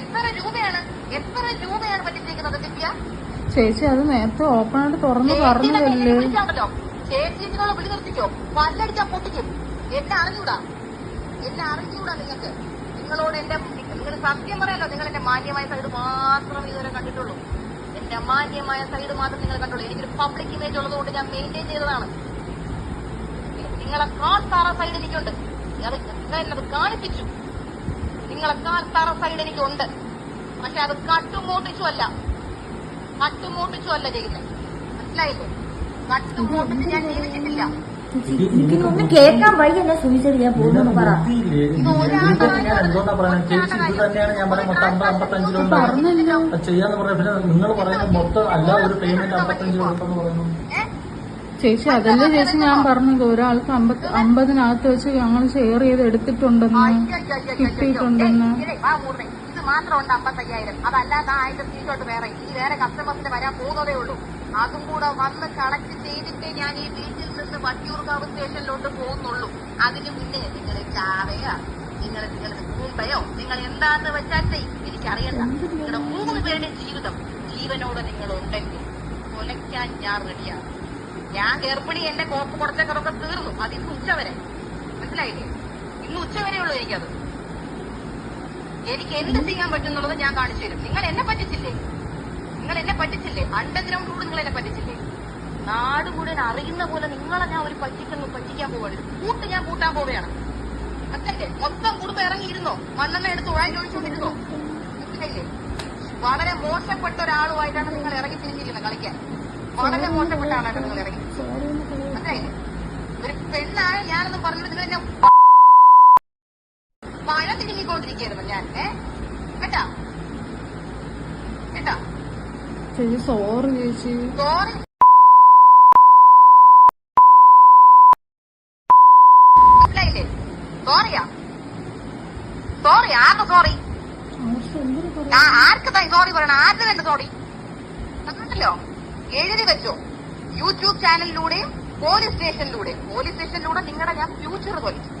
എത്ര രൂപയാണ്? എത്ര രൂപയാണ് പറ്റിച്ചിരിക്കുന്നത് ദിവ്യ? ചേച്ചി അത് നേരത്തെ ഓപ്പൺ ആയിട്ട് തുറന്ന് പറഞ്ഞതല്ലേ? വിളിച്ചാണല്ലോ ചേച്ചി നിങ്ങളെ വിളി നിർത്തിക്കോ. പല്ലടിച്ചാ പൊട്ടിക്കും. എന്നെ അറിഞ്ഞൂടാ? എന്നെ അറിഞ്ഞൂടാ നിങ്ങൾക്ക്? നിങ്ങളോട് എന്റെ നിങ്ങൾ സത്യം പറയാലോ നിങ്ങൾ എന്റെ മാന്യമായ സൈഡ് മാത്രം ഇതുവരെ കണ്ടിട്ടുള്ളൂ. എന്റെ മാന്യമായ സൈഡ് മാത്രം നിങ്ങൾ കണ്ടുള്ളൂ എനിക്കൊരു പബ്ലിക് ഇമേജ് ഉള്ളതുകൊണ്ട് ഞാൻ മെയിന്റെയിൻ ചെയ്തതാണ്. നിങ്ങളെ സൈഡ് എനിക്കുണ്ട് എന്നത് കാണിപ്പിച്ചു. നിങ്ങളെ തറ സൈഡ് എനിക്കുണ്ട്. പക്ഷെ അത് കട്ടുമോട്ടിച്ചു അല്ല കട്ടുമോട്ടിച്ചു അല്ല ചെയ്യുന്നത്. മനസ്സിലായില്ലേ? കട്ടുമോട്ടിച്ച് ഞാൻ ജീവിച്ചിട്ടില്ല. എനിക്കൊന്നും കേൾക്കാൻ വഴി എന്നെ സൂചിച്ചത് ഞാൻ പോകുന്നു പറ. പറഞ്ഞല്ലോ ചെയ്യാന്ന് പറഞ്ഞ പിന്നെ നിങ്ങൾ പറയുന്നത് മൊത്തം അല്ല ഒരു പേയ്മെന്റ് അമ്പത്തഞ്ച് കൊടുത്തെന്ന് പറയുന്നു? ചേച്ചി അതല്ലേ ചേച്ചി ഞാൻ പറഞ്ഞത്? ഒരാൾക്ക് അമ്പത് അമ്പതിനകത്ത് വെച്ച് ഞങ്ങൾ ഷെയർ ചെയ്ത് എടുത്തിട്ടുണ്ടെന്ന്. കിട്ടിയിട്ടുണ്ടെന്ന്. ഇതേ, വാ മൂർന്നേ. ഇത് മാത്രം ഉണ്ട് അമ്പത്തയ്യായിരം. അതല്ലാതെ ആ അതിന്റെ വേറെ. ഈ വേറെ കസ്റ്റമേഴ്സിന് വരാൻ പോകുന്നതേ ഉള്ളൂ. അതും കൂടെ വന്ന് കളക്ട് ചെയ്തിട്ടേ ഞാൻ ഈ വീട്ടിൽ നിന്ന് വട്ടിയൂർക്കാവ് സ്റ്റേഷനിലോട്ട് പോകുന്നുള്ളൂ. അതിന് മുന്നേ നിങ്ങൾ ചാവയോ? നിങ്ങൾ നിങ്ങളുടെ മുമ്പയോ നിങ്ങൾ എന്താന്ന് വെച്ചാൽ ചെയ്യ്. എനിക്കറിയണ്ട. നിങ്ങളുടെ മൂന്ന് പേരുടെ ജീവിതം ജീവനോട് നിങ്ങൾ ഉണ്ടെങ്കിൽ കൊലയ്ക്കാൻ ഞാൻ റെഡിയാണ് ഞാൻ ഗർഭിണി എന്റെ കോപ്പ് കുറച്ചൊക്കെ തീർന്നു. അത് ഇന്ന് ഉച്ച വരെ മനസ്സിലായില്ലേ? ഇന്ന് ഉച്ച വരെ ഉള്ളൂ എനിക്കത്. എനിക്ക് എന്ത് ചെയ്യാൻ പറ്റുന്നുള്ളത് ഞാൻ കാണിച്ചു തരും. നിങ്ങൾ എന്നെ പറ്റിച്ചില്ലേ? നിങ്ങൾ എന്നെ പറ്റിച്ചില്ലേ? അണ്ടർഗ്രൗണ്ട് കൂടെ നിങ്ങൾ എന്നെ പറ്റിച്ചില്ലേ? നാട് മുഴുവൻ അറിയുന്ന പോലെ നിങ്ങളെ ഞാൻ ഒരു പറ്റിക്കുന്നു പറ്റിക്കാൻ പോവാണ്. കൂട്ട് ഞാൻ കൂട്ടാൻ പോവുകയാണ്. അച്ഛന്റെ മൊത്തം കുടുംബം ഇറങ്ങിയിരുന്നോ? മണ്ണെണ്ണ എടുത്ത് ഉഴാൻ ചോദിച്ചുകൊണ്ടിരുന്നോ മനസ്സിലായില്ലേ? വളരെ മോശപ്പെട്ട ഒരാളുമായിട്ടാണ് നിങ്ങൾ ഇറങ്ങി തിരിഞ്ഞിരുന്നത് കളിക്കാൻ. വളരെ മോശപ്പെട്ട ആളാണ് നിങ്ങൾ ഇറങ്ങി മനസ്സിലായില്ലേ ഒരു പെണ്ണാണ് ഞാനെന്ന് പറഞ്ഞിട്ട് നിങ്ങൾ എന്നെ മഴ തിരിഞ്ഞിക്കൊണ്ടിരിക്കുകയായിരുന്നു ഞാൻ. കേട്ടാ? കേട്ടാ? ചേച്ചി സോറി ചേച്ചി. സോറി മനസ്സിലായില്ലേ? സോറിയാ സോറി ആർക്ക് സോറി ആർക്ക് സോറി പറയണം? ആർക്ക് വേണ്ട സോറി കണ്ടല്ലോ എഴുതി വെച്ചോ. യൂട്യൂബ് ചാനലിലൂടെയും പോലീസ് സ്റ്റേഷനിലൂടെയും. പോലീസ് സ്റ്റേഷനിലൂടെ നിങ്ങളുടെ ഞാൻ ഫ്യൂച്ചർ തൊലിക്കും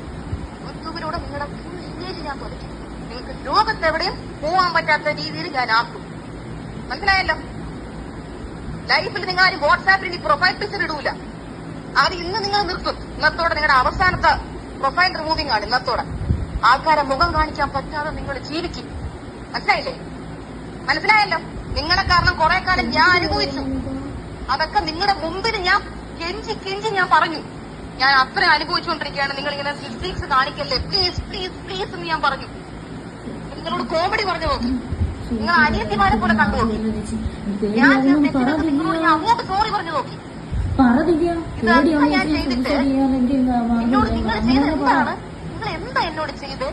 യൂട്യൂബിലൂടെ നിങ്ങളുടെ ഇമേജ് ഞാൻ തൊലിക്കും നിങ്ങൾക്ക് ലോകത്തെവിടെയും പോവാൻ പറ്റാത്ത രീതിയിൽ ഞാൻ ആക്കും. മനസ്സിലായല്ലോ? ലൈഫിൽ നിങ്ങൾ ആരും വാട്സാപ്പിൽ ഇനി പ്രൊഫൈൽ പിക്ചർ ഇടൂല. അത് ഇന്ന് നിങ്ങൾ നിർത്തും. ഇന്നത്തോടെ നിങ്ങളുടെ അവസാനത്തെ പ്രൊഫൈൽ റിമൂവിംഗ് ആണ് ഇന്നത്തോടെ. ആൾക്കാരെ മുഖം കാണിക്കാൻ പറ്റാതെ നിങ്ങൾ ജീവിക്കും. മനസ്സിലായില്ലേ? മനസ്സിലായല്ലോ? നിങ്ങളെ കാരണം കുറെ കാലം ഞാൻ അനുഭവിച്ചു. അതൊക്കെ നിങ്ങളുടെ മുമ്പിൽ ഞാൻ കെഞ്ചി കെഞ്ചി ഞാൻ പറഞ്ഞു. ഞാൻ അത്ര അനുഭവിച്ചുകൊണ്ടിരിക്കുകയാണ്. നിങ്ങൾ ഇങ്ങനെ ഫിസിക്സ് കാണിക്കല്ലേ? പ്ലീസ് പ്ലീസ് പ്ലീസ് എന്ന് ഞാൻ പറഞ്ഞു. നിങ്ങളോട് കോമഡി പറഞ്ഞു നോക്കി നിങ്ങൾ അനിയത്തിമാരെ പോലെ കണ്ടു നോക്കി. ഞാൻ നിങ്ങളോട് ഞാൻ അങ്ങോട്ട് സോറി പറഞ്ഞു നോക്കി. പറ ദിവ്യ ഇതൊക്കെ ഞാൻ ചെയ്തിട്ട്? എന്നോട് നിങ്ങൾ ചെയ്ത് എന്താണ്? നിങ്ങൾ എന്താ എന്നോട് ചെയ്ത്?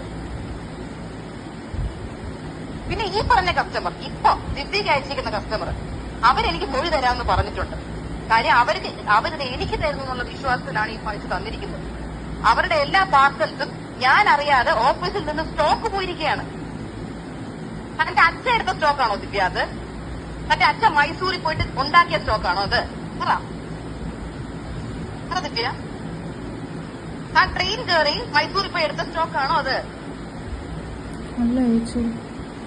പിന്നെ ഈ പറഞ്ഞ കസ്റ്റമർ ഇപ്പൊ ദിവ്യക്ക് അയച്ചിരിക്കുന്ന കസ്റ്റമർ അവരെനിക്ക് മൊഴി തരാമെന്ന് പറഞ്ഞിട്ടുണ്ട്. കാര്യം അവർക്ക് അവരത് എനിക്ക് തരുന്നു എന്നുള്ള വിശ്വാസത്തിലാണ് ഈ പൈസ തന്നിരിക്കുന്നത്. അവരുടെ എല്ലാ പാർസൽസും ഞാൻ അറിയാതെ ഓഫീസിൽ നിന്ന് സ്റ്റോക്ക് പോയിരിക്കുകയാണ്. തന്റെ അച്ഛൻ എടുത്ത സ്റ്റോക്കാണോ ദിവ്യ അത്? തന്റെ അച്ഛൻ മൈസൂരിൽ പോയിട്ട് ഉണ്ടാക്കിയ സ്റ്റോക്കാണോ അത്? പറ. പറ ദിവ്യ. ആ ട്രെയിൻ കയറി മൈസൂരിൽ പോയി എടുത്ത സ്റ്റോക്കാണോ അത്?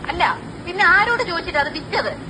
അല്ല പിന്നെ ആരോട് ചോദിച്ചിട്ട് അത് വിറ്റത്?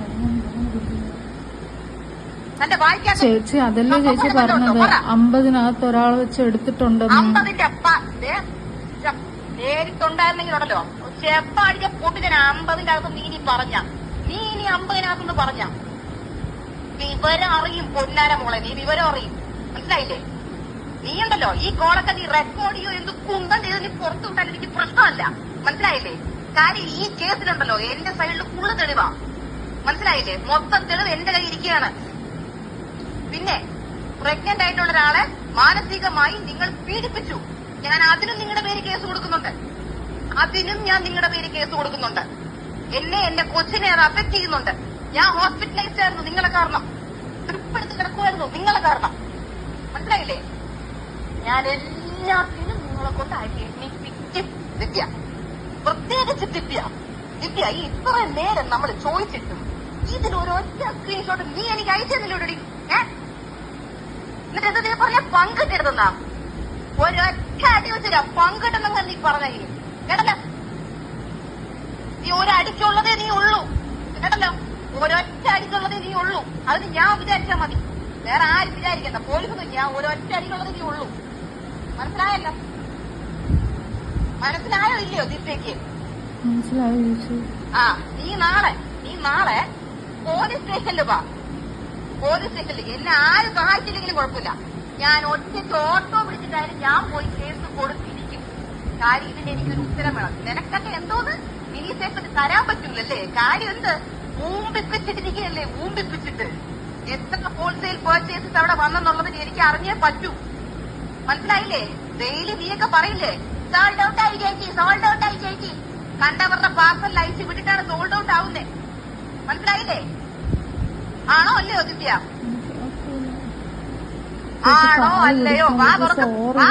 ചേച്ചി അതല്ലേ ചേച്ചി പറഞ്ഞത്? അമ്പതിനകത്ത് ഒരാൾ വെച്ച് എടുത്തിട്ടുണ്ടെന്ന്. അമ്പതിന്റെ അപ്പ ദേ, ച- നേരിട്ടുണ്ടായിരുന്നെങ്കിലുണ്ടല്ലോ ചെപ്പ അടിച്ച പൊട്ടിന് അമ്പതിന്റെ അകത്ത് നീ ഇനി പറഞ്ഞ. നീ ഇനി അമ്പതിനകത്തുനിന്ന് പറഞ്ഞ. വിവരം അറിയും പൊന്നാര മോളെ നീ വിവരം അറിയും. മനസ്സിലായില്ലേ? നീ ഉണ്ടല്ലോ ഈ കോളൊക്കെ നീ റെക്കോർഡ് ചെയ്യോ എന്ത് കുന്തം ചെയ്ത് നീ പുറത്തു വിട്ടാൽ എനിക്ക് പ്രശ്നമല്ല. മനസ്സിലായില്ലേ? കാര്യം ഈ കേസിലുണ്ടല്ലോ എന്റെ സൈഡിൽ ഫുള്ള് തെളിവാ. മനസ്സിലായില്ലേ? മൊത്തം തെളിവ് എന്റെ കയ്യിൽ ഇരിക്കുകയാണ്. പിന്നെ പ്രഗ്നന്റ് ആയിട്ടുള്ള ഒരാളെ മാനസികമായി നിങ്ങൾ പീഡിപ്പിച്ചു. ഞാൻ അതിനും നിങ്ങളുടെ പേര് കേസ് കൊടുക്കുന്നുണ്ട്. അതിനും ഞാൻ നിങ്ങളുടെ പേര് കേസ് കൊടുക്കുന്നുണ്ട്. എന്നെ എന്റെ കൊച്ചിനെ അത് അഫക്ട് ചെയ്യുന്നുണ്ട്. ഞാൻ ഹോസ്പിറ്റലൈസ്ഡ് ആയിരുന്നു നിങ്ങളെ കാരണം. ട്രിപ്പ് എടുത്ത് കിടക്കുമായിരുന്നു നിങ്ങളെ കാരണം. മനസ്സിലായില്ലേ? ഞാൻ എല്ലാത്തിനും നിങ്ങളെ കൊണ്ട് അന്വേഷിപ്പിക്കും ദിവ്യ. പ്രത്യേകിച്ച് ദിവ്യ. ദിവ്യ ഈ ഇത്ര നേരം നമ്മൾ ചോദിച്ചിട്ടും ഇതിലൊരൊറ്റ സ്ക്രീൻഷോട്ട് നീ എനിക്ക് അയച്ചു തന്നില്ലോടി ഏ? എന്നിട്ട് എന്താ നീ പറഞ്ഞ പങ്കിട്ടിരുന്ന ഒരൊറ്റ അടി വെച്ചില്ല പങ്കിട്ടെന്നങ്ങ് നീ പറഞ്ഞു കേട്ടല്ലോ? നീ ഒരടിക്കുള്ളതേ നീ ഉള്ളൂ. കേട്ടല്ലോ? ഒരൊറ്റ അടിക്കുള്ളതേ നീ ഉള്ളൂ. അതിന് ഞാൻ വിചാരിച്ചാ മതി. വേറെ ആരും വിചാരിക്കണ്ട. പോലീസൊന്നും ഞാൻ ഒരൊറ്റ അടിക്കുള്ളതേ നീ ഉള്ളൂ. മനസ്സിലായല്ലോ? മനസ്സിലായോ ഇല്ലയോ മനസ്സിലായോ ആ നീ നാളെ നീ നാളെ പോലീസ് സ്റ്റേഷനിൽ വാ. പോലീസ് സ്റ്റേഷനിൽ എന്നെ ആര് സഹായിച്ചില്ലെങ്കിലും കുഴപ്പമില്ല. ഞാൻ ഒറ്റ ഓട്ടോ പിടിച്ചിട്ടായാലും ഞാൻ പോയി കേസ് കൊടുത്തിരിക്കും കാര്യം ഇതിന് എനിക്കൊരു ഉത്തരം വേണം. നിനക്കൊക്കെ എന്തോന്ന്? നീ സ്റ്റേഷനിൽ തരാൻ പറ്റൂലല്ലേ? കാര്യം എന്ത്? ഊമ്പിപ്പിച്ചിട്ടിരിക്കുകയല്ലേ ഊമ്പിപ്പിച്ചിട്ട്. എത്ര ഹോൾസെയിൽ പർച്ചേസസ് അവിടെ വന്നെന്നുള്ളതിന് എനിക്ക് അറിഞ്ഞേ പറ്റൂ. മനസ്സിലായില്ലേ? ഡെയിലി നീയൊക്കെ പറയില്ലേ? സോൾഡ് ഔട്ട് ആയി ചേച്ചി സോൾഡ് ഔട്ട് ആയി ചേച്ചി. കണ്ടവരുടെ പാർസൽ അയച്ചു വിട്ടിട്ടാണ് സോൾഡ് ഔട്ട് ആവുന്നേ. മനസ്സിലായില്ലേ? ആണോ അല്ലയോ ദിവ്യ. ആണോ അല്ലയോ? വാ തുറക്ക. വാ.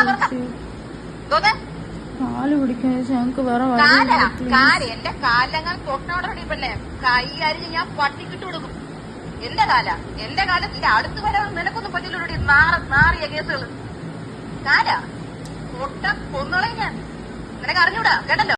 കാൽ പിടിക്കാൻ ഞങ്ങക്ക് വേറെ കാല. കാൽ. എന്റെ കാലങ്ങൾ തൊട്ടോടെ പെണ്ണെ. കൈ അരിഞ്ഞ് ഞാൻ പട്ടിക്കിട്ട് കൊടുക്കും. എന്റെ കാല. എന്റെ കാലത്തിന്റെ അടുത്ത് വരെ നിനക്കൊന്നും പറ്റില്ലടി നാറ നാറിയ കേസുകൾ കാല. പൊട്ട കൊന്നുകളെ ഞാൻ. നിനക്ക് അറിഞ്ഞൂടാ? കേട്ടല്ലോ?